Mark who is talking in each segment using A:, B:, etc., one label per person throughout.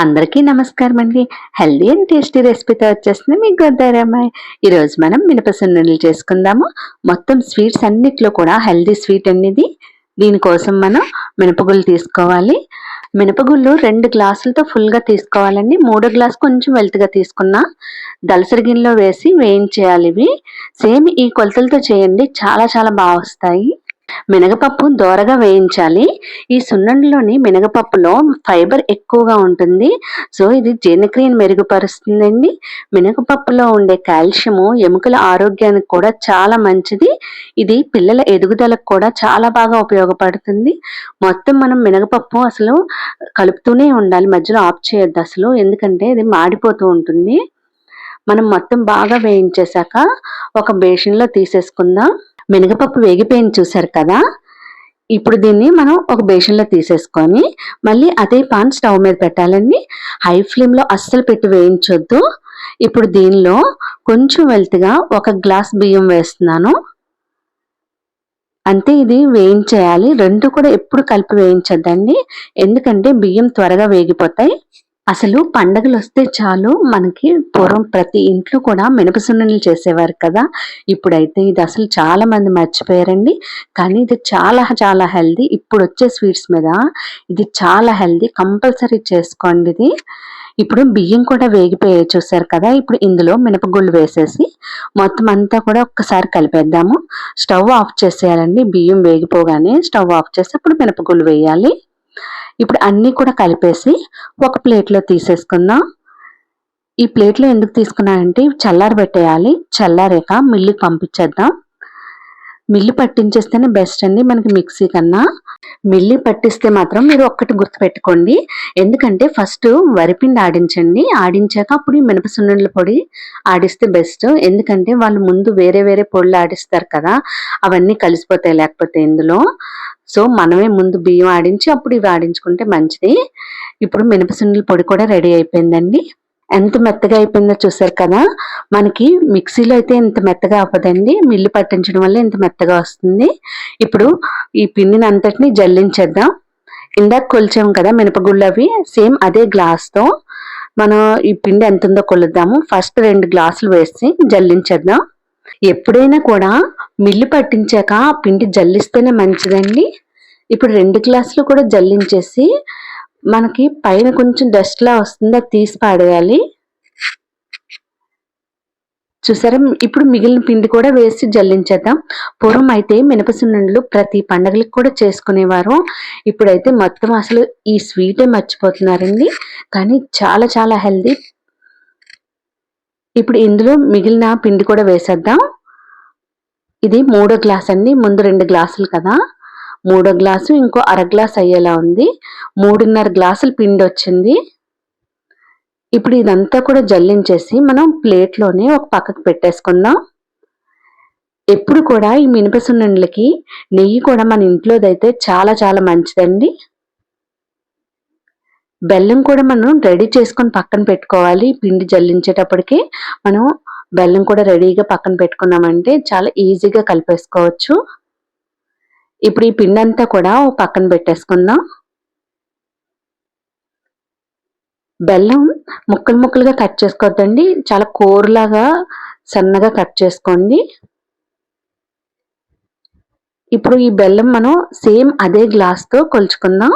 A: అందరికీ నమస్కారం అండి. హెల్దీ అండ్ టేస్టీ రెసిపీతో వచ్చేస్తుంది మీ గోదారమ్మాయి ఈరోజు మనం మినపసున్నులు చేసుకుందాము. మొత్తం స్వీట్స్ అన్నిట్లో కూడా హెల్దీ స్వీట్ అనేది దీనికోసం మనం మినపగుళ్ళు తీసుకోవాలి. మినపగుళ్ళు రెండు గ్లాసులతో ఫుల్గా తీసుకోవాలండి. మూడో గ్లాస్ కొంచెం వెల్త్గా తీసుకున్నా దలసరి గిన్నెలో వేసి వేయించేయాలి ఇవి. సేమ్ ఈ కొలతలతో చేయండి. చాలా చాలా బాగా వస్తాయి. మినగపప్పు దోరగా వేయించాలి. ఈ సున్నంలోని మినగపప్పులో ఫైబర్ ఎక్కువగా ఉంటుంది. సో ఇది జీర్ణక్రియను మెరుగుపరుస్తుందండి. మినగపప్పులో ఉండే కాల్షియము ఎముకల ఆరోగ్యానికి కూడా చాలా మంచిది. ఇది పిల్లల ఎదుగుదలకు కూడా చాలా బాగా ఉపయోగపడుతుంది. మొత్తం మనం మినగపప్పు అసలు కలుపుతూనే ఉండాలి. మధ్యలో ఆఫ్ చేయొద్దు అసలు ఎందుకంటే ఇది మాడిపోతూ ఉంటుంది. మనం మొత్తం బాగా వేయించేశాక ఒక బేషన్లో తీసేసుకుందాం. మినగపప్పు వేగిపోయింది చూసారు కదా? ఇప్పుడు దీన్ని మనం ఒక బేషన్లో తీసేసుకొని మళ్ళీ అదే పాన్ స్టవ్ మీద పెట్టాలండి. హై ఫ్లేమ్లో అస్సలు పెట్టి వేయించొద్దు. ఇప్పుడు దీనిలో కొంచెం వెల్త్గా ఒక గ్లాస్ బియ్యం వేస్తున్నాను. అంతే ఇది వేయించేయాలి. రెండు కూడా ఎప్పుడు కలిపి వేయించద్దండి. ఎందుకంటే బియ్యం త్వరగా వేగిపోతాయి. అసలు పండగలు వస్తే చాలు మనకి పూర్వం ప్రతి ఇంట్లో కూడా మినపసున్నలు చేసేవారు కదా. ఇప్పుడైతే ఇది అసలు చాలా మంది మర్చిపోయారండి. కానీ ఇది చాలా చాలా హెల్దీ ఇప్పుడు వచ్చే స్వీట్స్ మీద ఇది చాలా హెల్దీ కంపల్సరీ చేసుకోండి ఇది. ఇప్పుడు బియ్యం కూడా వేగిపోయి చూసారు కదా. ఇప్పుడు ఇందులో మినపగుళ్ళు వేసేసి మొత్తం అంతా కూడా ఒక్కసారి కలిపేద్దాము. Stove off చేసేయాలండి. బియ్యం వేగిపోగానే స్టవ్ ఆఫ్ చేసి అప్పుడు మినపగుళ్ళు వేయాలి. ఇప్పుడు అన్నీ కూడా కలిపేసి ఒక ప్లేట్లో తీసేసుకుందాం. ఈ ప్లేట్లో ఎందుకు తీసుకున్నానంటే చల్లారి పెట్టేయాలి. చల్లారాక మిల్లుకి పంపించేద్దాం. మిల్లు పట్టించేస్తేనే బెస్ట్ అండి మనకి మిక్సీ కన్నా. మిల్లి పట్టిస్తే మాత్రం మీరు ఒక్కటి గుర్తుపెట్టుకోండి. ఎందుకంటే ఫస్ట్ వరిపిండి ఆడించండి. ఆడించాక అప్పుడు ఈ పొడి ఆడిస్తే బెస్ట్. ఎందుకంటే వాళ్ళు ముందు వేరే వేరే పొడులు ఆడిస్తారు కదా. అవన్నీ కలిసిపోతాయి లేకపోతే ఇందులో. సో మనమే ముందు బియ్యం ఆడించి అప్పుడు ఇవి ఆడించుకుంటే మంచిది. ఇప్పుడు మినపసున్నుల పొడి కూడా రెడీ అయిపోయిందండి. ఎంత మెత్తగా అయిపోయిందో చూసారు కదా? మనకి మిక్సీలో అయితే ఇంత మెత్తగా అవ్వదండి. మిల్లు పట్టించడం వల్ల ఇంత మెత్తగా వస్తుంది. ఇప్పుడు ఈ పిండిని అంతటిని జల్లించేద్దాం. ఇందాక కొలిచాం కదా మినపగుళ్ళు అవి సేమ్ అదే గ్లాస్తో. మనం ఈ పిండి ఎంత ఉందో కొలుద్దాము. ఫస్ట్ రెండు గ్లాసులు వేసి జల్లించేద్దాం. ఎప్పుడైనా కూడా మిల్లు పట్టించాక ఆ పిండి జల్లిస్తేనే మంచిదండి. ఇప్పుడు రెండు గ్లాసులు కూడా జల్లించేసి మనకి పైన కొంచెం డస్ట్లా వస్తుంది అది తీసి పాడేయాలి. చూసారా? ఇప్పుడు మిగిలిన పిండి కూడా వేసి జల్లించేద్దాం. పూర్వం అయితే మినపసున్నుండలు ప్రతి పండగలకు కూడా చేసుకునేవారు. ఇప్పుడైతే మొత్తం అసలు ఈ స్వీటే మర్చిపోతున్నారండి. కానీ చాలా చాలా హెల్దీ. ఇప్పుడు ఇందులో మిగిలిన పిండి కూడా వేసేద్దాం. ఇది మూడో గ్లాస్ అండి. ముందు రెండు గ్లాసులు కదా. మూడో గ్లాసు ఇంకో అర గ్లాస్ అయ్యేలా ఉంది. మూడున్నర గ్లాసులు పిండి వచ్చింది. ఇప్పుడు ఇదంతా కూడా జల్లించేసి మనం ప్లేట్లోనే ఒక పక్కకు పెట్టేసుకుందాం. ఎప్పుడు కూడా ఈ మినపసున్నుండలకి నెయ్యి కూడా మన ఇంట్లోదైతే చాలా చాలా మంచిదండి. బెల్లం కూడా మనం రెడీ చేసుకొని పక్కన పెట్టుకోవాలి. పిండి జల్లించేటప్పటికి మనం బెల్లం కూడా రెడీగా పక్కన పెట్టుకున్నామంటే చాలా ఈజీగా కలిపేసుకోవచ్చు. ఇప్పుడు ఈ పిండి అంతా కూడా పక్కన పెట్టేసుకుందాం. బెల్లం ముక్కలు ముక్కలుగా కట్ చేసుకోవద్దండి. చాలా కూరలాగా సన్నగా కట్ చేసుకోండి. ఇప్పుడు ఈ బెల్లం మనం సేమ్ అదే గ్లాస్తో కొలుచుకుందాం.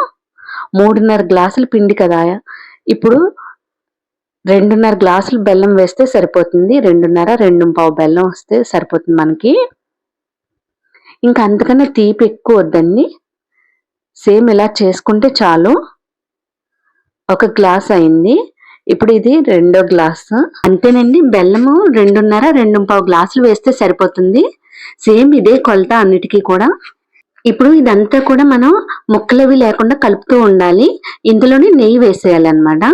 A: మూడున్నర గ్లాసుల పిండి కదా. ఇప్పుడు రెండున్నర గ్లాసులు బెల్లం వేస్తే సరిపోతుంది. రెండున్నర రెండు పావు బెల్లం వస్తే సరిపోతుంది మనకి. ఇంకా అంతకన్నా తీపి ఎక్కువ వద్దండి. సేమ్ ఇలా చేసుకుంటే చాలు. ఒక గ్లాస్ అయింది. ఇప్పుడు ఇది రెండో గ్లాస్. అంతేనండి బెల్లము రెండున్నర రెండు పావు గ్లాసులు వేస్తే సరిపోతుంది. సేమ్ ఇదే కొలత అన్నిటికీ కూడా. ఇప్పుడు ఇదంతా కూడా మనం ముక్కలవి లేకుండా కలుపుతూ ఉండాలి. ఇందులోనే నెయ్యి వేసేయాలన్నమాట.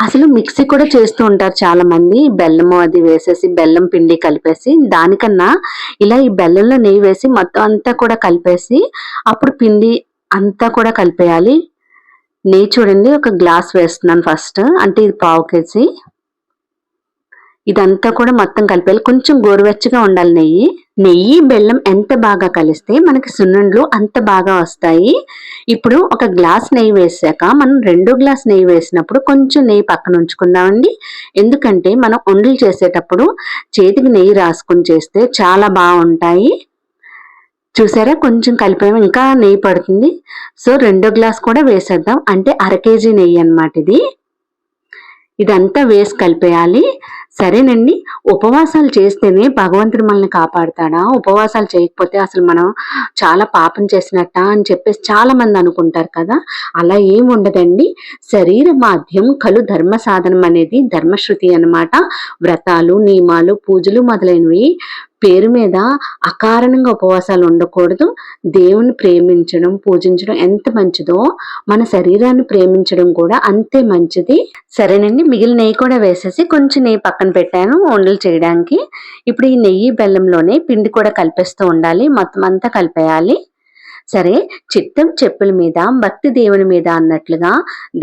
A: అసలు మిక్సీ కూడా చేస్తూ ఉంటారు చాలా మంది బెల్లము అది వేసేసి బెల్లం పిండి కలిపేసి దానికన్నా ఇలా ఈ బెల్లంలో నెయ్యి వేసి మొత్తం అంతా కూడా కలిపేసి అప్పుడు పిండి అంతా కూడా కలిపేయాలి. నెయ్యి చూడండి ఒక గ్లాస్ వేస్తున్నాను ఫస్ట్. అంటే ఇది పావు కేజీ. ఇదంతా కూడా మొత్తం కలిపేయాలి. కొంచెం గోరువెచ్చగా ఉండాలి నెయ్యి. నెయ్యి బెల్లం ఎంత బాగా కలిస్తే మనకి సున్నుండ్లు అంత బాగా వస్తాయి. ఇప్పుడు ఒక గ్లాస్ నెయ్యి వేసాక మనం రెండు గ్లాస్ నెయ్యి వేసినప్పుడు కొంచెం నెయ్యి పక్కన ఉంచుకుందామండి. ఎందుకంటే మనం వండలు చేసేటప్పుడు చేతికి నెయ్యి రాసుకుని చేస్తే చాలా బాగుంటాయి. చూసారా? కొంచెం కలిపాము ఇంకా నెయ్యి పడుతుంది. సో రెండో గ్లాస్ కూడా వేసేద్దాం. అంటే అర కేజీ నెయ్యి అనమాట ఇది. ఇదంతా వేసి కలిపేయాలి. సరేనండి. ఉపవాసాలు చేస్తేనే భగవంతుడు మనల్ని కాపాడుతాడా? ఉపవాసాలు చేయకపోతే అసలు మనం చాలా పాపం చేసినట్ట అని చెప్పేసి చాలా మంది అనుకుంటారు కదా. అలా ఏమి ఉండదండి. శరీర మాధ్యం కలు ధర్మ సాధనం అనేది ధర్మశ్రుతి అనమాట వ్రతాలు నియమాలు పూజలు మొదలైనవి పేరు మీద అకారణంగా ఉపవాసాలు ఉండకూడదు. దేవుని ప్రేమించడం పూజించడం ఎంత మంచిదో మన శరీరాన్ని ప్రేమించడం కూడా అంతే మంచిది. సరేనండి. మిగిలిన నెయ్యి కూడా వేసేసి కొంచెం నెయ్యి పక్కన పెట్టాను వండలు చేయడానికి. ఇప్పుడు ఈ నెయ్యి బెల్లంలోనే పిండి కూడా కలిపేస్తూ ఉండాలి. మొత్తం అంతా కలిపేయాలి. సరే చిత్తం చెప్పుల మీద భక్తి దేవుని మీద అన్నట్లుగా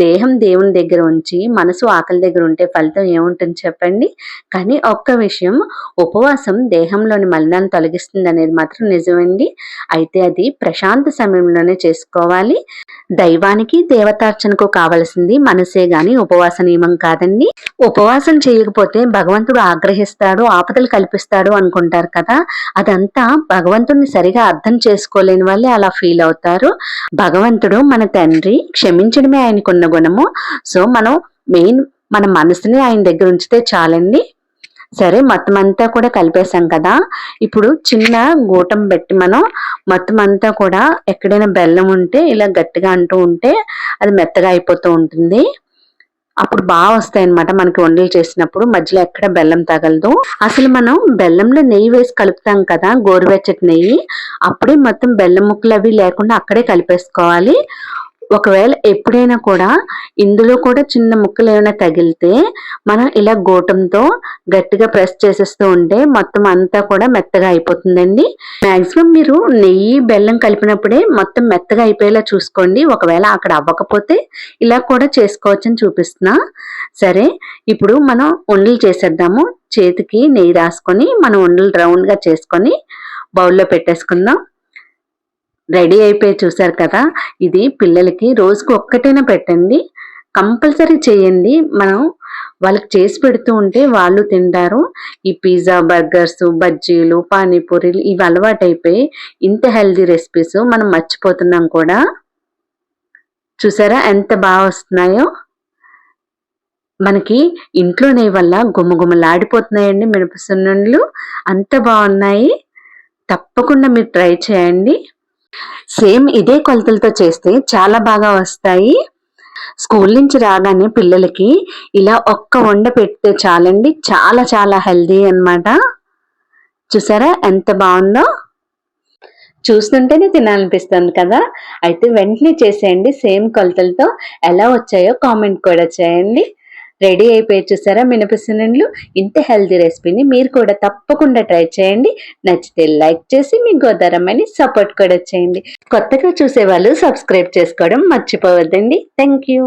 A: దేహం దేవుని దగ్గర ఉంచి మనసు ఆకలి దగ్గర ఉంటే ఫలితం ఏముంటుంది చెప్పండి? కానీ ఒక్క విషయం ఉపవాసం దేహంలోని మలినాన్ని తొలగిస్తుంది అనేది మాత్రం నిజమండి. అయితే అది ప్రశాంత సమయంలోనే చేసుకోవాలి. దైవానికి దేవతార్చనకు కావలసింది మనసే గాని ఉపవాస నియమం కాదండి. ఉపవాసం చేయకపోతే భగవంతుడు ఆగ్రహిస్తాడు ఆపదలు కల్పిస్తాడు అనుకుంటారు కదా. అదంతా భగవంతుడిని సరిగా అర్థం చేసుకోలేని వాళ్ళే అలా ఫీల్ అవుతారు. భగవంతుడు మన తండ్రి క్షమించడమే ఆయనకున్న గుణము. సో మనం మెయిన్ మన మనసుని ఆయన దగ్గర ఉంచితే చాలండి. సరే మొత్తం అంతా కూడా కలిపేసాం కదా. ఇప్పుడు చిన్న గూటం పెట్టి మనం మొత్తం అంతా కూడా ఎక్కడైనా బెల్లం ఉంటే ఇలా గట్టిగా అంటూ ఉంటే అది మెత్తగా అయిపోతూ ఉంటుంది. అప్పుడు బాగా వస్తాయి అనమాట మనకి వండలు చేసినప్పుడు. మధ్యలో ఎక్కడ బెల్లం తగలదు. అసలు మనం బెల్లంలో నెయ్యి వేసి కలుపుతాం కదా గోరువెచ్చటి నెయ్యి. అప్పుడే మొత్తం బెల్లం ముక్కలు అవి లేకుండా అక్కడే కలిపేసుకోవాలి. ఒకవేళ ఎప్పుడైనా కూడా ఇందులో కూడా చిన్న ముక్కలు ఏమైనా తగిలితే మనం ఇలా గోటంతో గట్టిగా ప్రెస్ చేసేస్తూ ఉంటే మొత్తం అంతా కూడా మెత్తగా అయిపోతుందండి. మాక్సిమం మీరు నెయ్యి బెల్లం కలిపినప్పుడే మొత్తం మెత్తగా అయిపోయేలా చూసుకోండి. ఒకవేళ అక్కడ అవ్వకపోతే ఇలా కూడా చేసుకోవచ్చని చూపిస్తున్నా. సరే ఇప్పుడు మనం ఉండలు చేసేద్దాము. చేతికి నెయ్యి రాసుకొని మనం ఉండలు రౌండ్గా చేసుకొని బౌల్లో పెట్టేసుకుందాం. రెడీ అయిపోయి చూసారు కదా? ఇది పిల్లలకి రోజుకు ఒక్కటైనా పెట్టండి. కంపల్సరీ చేయండి. మనం వాళ్ళకి చేసి పెడుతూ ఉంటే వాళ్ళు తింటారు. ఈ పిజ్జా బర్గర్స్ బజ్జీలు పానీపూరీలు ఇవి అలవాటైపోయి ఇంత హెల్దీ రెసిపీస్ మనం మర్చిపోతున్నాం కూడా. చూసారా ఎంత బాగా వస్తున్నాయో? మనకి ఇంట్లోనే వల్ల గుమగుమలాడిపోతున్నాయండి మినపసున్నుండ్లు అంత బాగున్నాయి. తప్పకుండా మీరు ట్రై చేయండి. సేమ్ ఇదే కొలతలతో చేస్తే చాలా బాగా వస్తాయి. స్కూల్ నుంచి రాగానే పిల్లలకి ఇలా ఒక్క వండ పెడితే చాలండి. చాలా చాలా హెల్దీ అనమాట చూసారా ఎంత బాగుందో? చూస్తుంటేనే తినాలనిపిస్తుంది కదా? అయితే వెంటనే చేసేయండి. సేమ్ కొలతలతో ఎలా వచ్చాయో కామెంట్ కూడా చేయండి. రెడీ అయిపోయి చూసారా మినపసినండ్లు ఇంత హెల్తీ రెసిపీని మీరు కూడా తప్పకుండా ట్రై చేయండి. నచ్చితే లైక్ చేసి మీ గోదారమ్మని సపోర్ట్ కూడా చేయండి. కొత్తగా చూసే వాళ్ళు సబ్స్క్రైబ్ చేసుకోవడం మర్చిపోవద్దండి. Thank you.